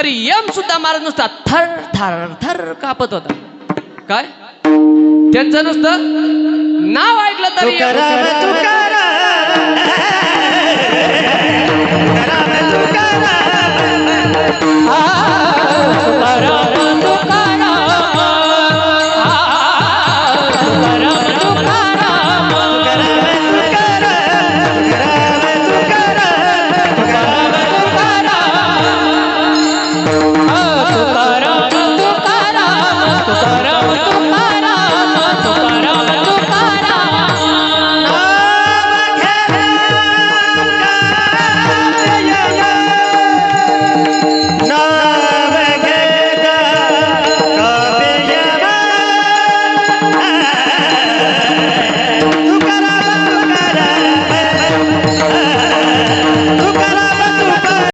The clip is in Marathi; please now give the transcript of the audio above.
तरी यम सुद्धा महाराज नुसता थर थर थर कापत होता. काय? त्यांचं नुसतं नाव ऐकलं तरी